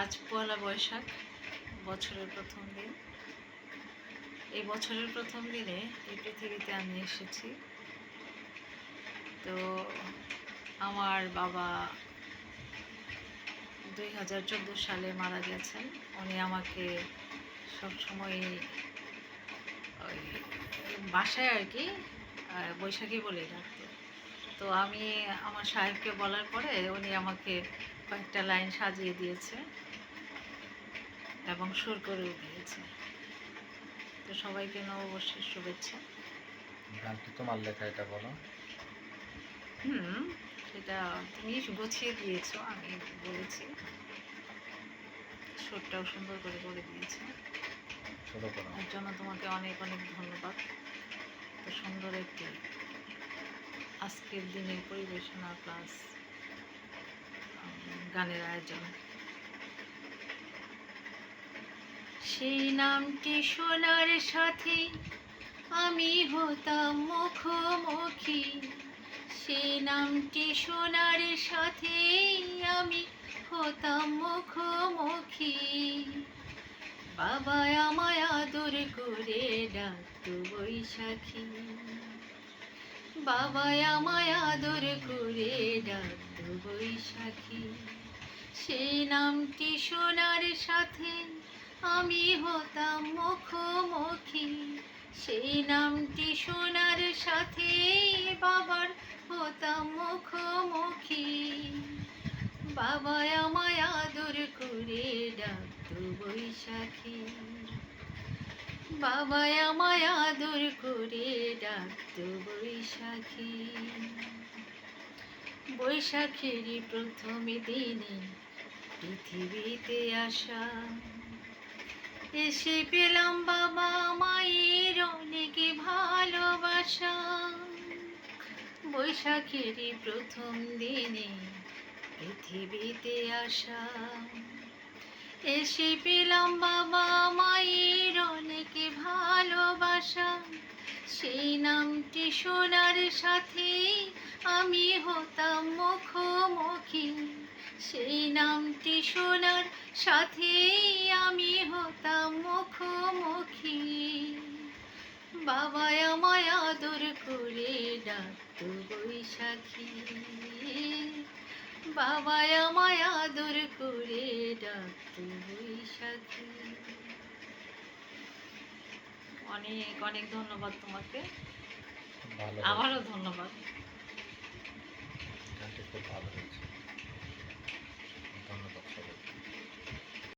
আজ পয়লা বৈশাখ, বছরের প্রথম দিন। এই বছরের প্রথম দিনে এই পৃথিবীতে আমি এসেছি। তো আমার বাবা দুই হাজার চোদ্দ সালে মারা গেছেন। উনি আমাকে সবসময় ওই বাসায় আর কি বৈশাখী বলে ডাকতো তো আমি আমার সাহেবকে বলার পরে উনি আমাকে কয়েকটা লাইন সাজিয়ে দিয়েছে এবং সুর করেও দিয়েছে। তো সবাইকে নববর্ষের শুভেচ্ছা। গানটি তোমার লেখা এটা বলো? হুম সেটা তুমি গুছিয়ে দিয়েছ আমি বলেছি। সুরটাও সুন্দর করে করে দিয়েছ। এর জন্য তোমাকে অনেক অনেক ধন্যবাদ। তো সুন্দর একটি আজকের দিনের পরিবেশনা প্লাস গানের আয়োজন। সেই নামটি শোনার সাথে আমি হতাম মুখোমুখি। সেই নামটি শোনার সাথে আমি হতাম মুখোমুখি। বাবা আমায় আদর করে ডাকতো বৈশাখী। বাবা আমায় আদর করে ডাকতো বৈশাখী। সেই নামটি শোনার সাথে আমি হতাম মুখোমুখি। সেই নামটি শোনার সাথে বাবার হতাম মুখোমুখি। বাবা আমায় আদর করে ডাকতো বৈশাখী। বাবা আমায় আদর করে ডাকতো বৈশাখী। বৈশাখেরই প্রথম দিনে পৃথিবীতে আসা। এসে পেলাম বাবা মায়ের অনেক ভালোবাসা। বৈশাখেরই প্রথম দিনে পৃথিবীতে আসা। এসে পেলাম বাবা মায়ের অনেক ভালোবাসা। সেই নামটি শোনার সাথে আমি হতাম মুখোমুখি। সেই নামটি শোনার সাথে আমি হতাম মুখোমুখি। বাবা আমায় আদর করে ডাকতো বৈশাখী। বাবা আমায় আদর করে ডাকতো বৈশাখী। অনেক অনেক ধন্যবাদ তোমাকে। আবারও ধন্যবাদ। খুব ভালো হয়েছে।